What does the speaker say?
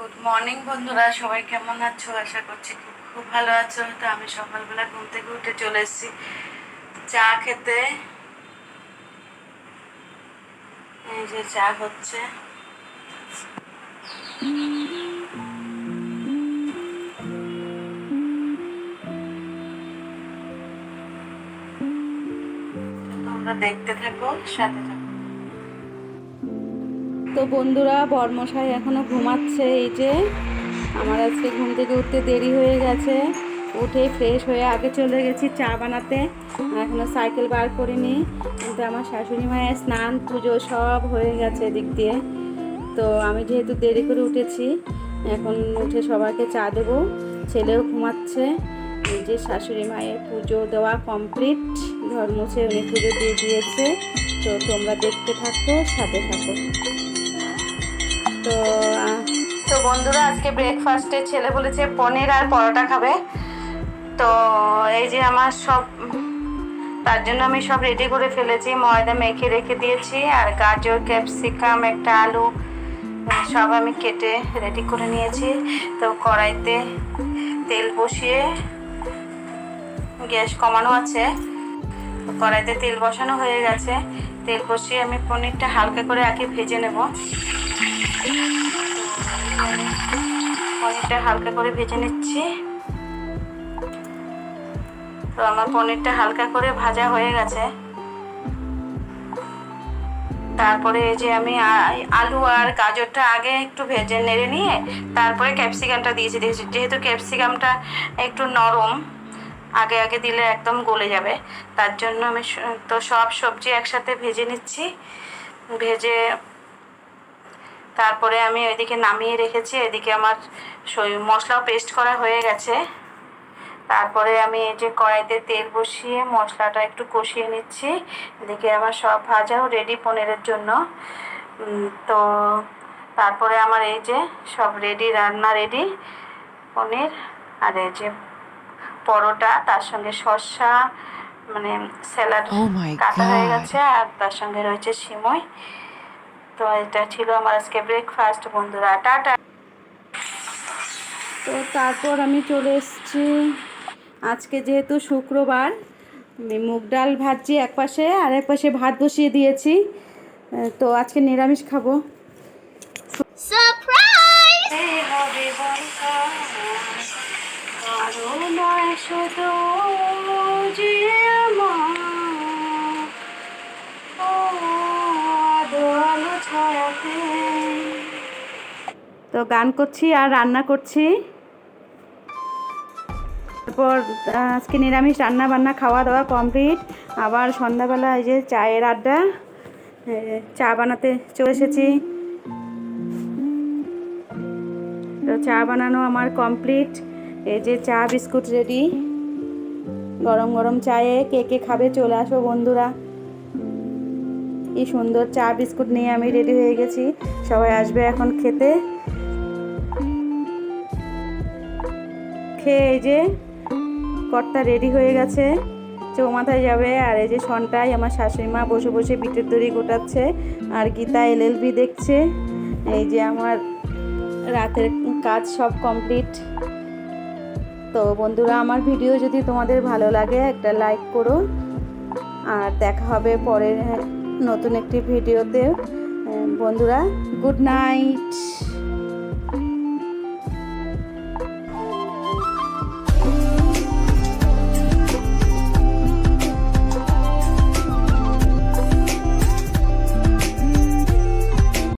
Good morning বন্ধুরা। সবাই কেমন আছো? আশা করছি খুব ভালো আছো। তো আমি সকালবেলা ঘুম থেকে উঠে চলে এসেছি চা খেতে। এই যে চা হচ্ছে। তোমরা দেখতে থাকো, সাথে থাকো। তো বন্ধুরা, বর্মশাই এখনও ঘুমাচ্ছে। এই যে, আমার আজকে ঘুম থেকে উঠতে দেরি হয়ে গেছে। উঠে ফ্রেশ হয়ে আগে চলে গেছি চা বানাতে। এখনও সাইকেল বার করিনি। কিন্তু আমার শাশুড়ি মায়ের স্নান, পুজো সব হয়ে গেছে এদিক দিয়ে। তো আমি যেহেতু দেরি করে উঠেছি, এখন উঠে সবাইকে চা দেবো। ছেলেও ঘুমাচ্ছে। যে শাশুড়ি মায়ের পুজো দেওয়া কমপ্লিট ঘর মুছে উনি পুজো দিয়ে দিয়েছে। তো তোমরা দেখতে থাকো, সাথে থাকো। তো তো বন্ধুরা, আজকে ব্রেকফাস্টে ছেলে বলেছে পনির আর পরোটা খাবে। তো এই যে আমার সব, তার জন্য আমি সব রেডি করে ফেলেছি। ময়দা মেখে রেখে দিয়েছি, আর গাজর ক্যাপসিকাম একটা আলু, সব আমি কেটে রেডি করে নিয়েছি। তো কড়াইতে তেল বসিয়ে গ্যাস কমানো আছে। কড়াইতে তেল বসানো হয়ে গেছে। তেল বসিয়ে আমি পনিরটা হালকা করে আগে ভেজে নেব। পনিরটা হালকা করে ভেজে নিচ্ছি। তো আমার পনিরটা হালকা করে ভাজা হয়ে গেছে। তারপরে এই যে আমি আলু আর গাজরটা আগে একটু ভেজে নেড়ে নিয়ে তারপরে ক্যাপসিকামটা দিয়েছি। দিয়েছি যেহেতু ক্যাপসিকামটা একটু নরম, আগে আগে দিলে একদম গলে যাবে। তার জন্য আমি তো সব সবজি একসাথে ভেজে নিচ্ছি। ভেজে তারপরে আমি ওইদিকে নামিয়ে রেখেছি এদিকে আমার সই- মশলাও পেস্ট করা হয়ে গেছে। তারপরে আমি এই যে কড়াইতে তেল বসিয়ে মশলাটা একটু কষিয়ে নিচ্ছি। এদিকে আমার সব ভাজাও রেডি পনিরের জন্য। তো তারপরে আমার এই যে সব রেডি রান্না রেডি পনির আর এই যে পরোটা তার সঙ্গে শসা মানে স্যালাড Oh কাটা হয়ে গেছে আর তার সঙ্গে রয়েছে সিমই। তো এটা ছিল আমার আজকে ব্রেকফাস্ট বন্ধুরা। টাটা। তো তারপর আমি চলে এসেছি। আজকে যেহেতু শুক্রবার মুগ ডাল ভাজছি এক পাশে আর এক পাশে ভাত বসিয়ে দিয়েছি। তো আজকে নিরামিষ খাব। Surprise! তো গান করছি আর রান্না করছি। তারপর আজকে নিরামিষ রান্না বান্না, খাওয়া দাওয়া কমপ্লিট আবার সন্ধ্যাবেলা এই যে চায়ের আড্ডা চা বানাতে চলে এসেছি। তো চা বানানো আমার কমপ্লিট এই যে চা, বিস্কুট রেডি গরম গরম চায়ে কে কে খাবে চলে আসো বন্ধুরা। কি সুন্দর চা বিস্কুট নিয়ে আমি রেডি হয়ে গেছি। সবাই আসবে এখন খেতে। খেয়ে এই যে কর্তা রেডি হয়ে গেছে। চৌমাথায় যাবে আর এই যে সনটাই আমার শাশুড়ি মা বসে বসে পিঠের দড়ি গোটাচ্ছে আর গীতা এলএলবি দেখছে। এই যে আমার রাতের কাজ সব কমপ্লিট তো বন্ধুরা, আমার ভিডিও যদি তোমাদের ভালো লাগে একটা লাইক করো। আর দেখা হবে পরের নতুন একটি ভিডিওতে বন্ধুরা গুড নাইট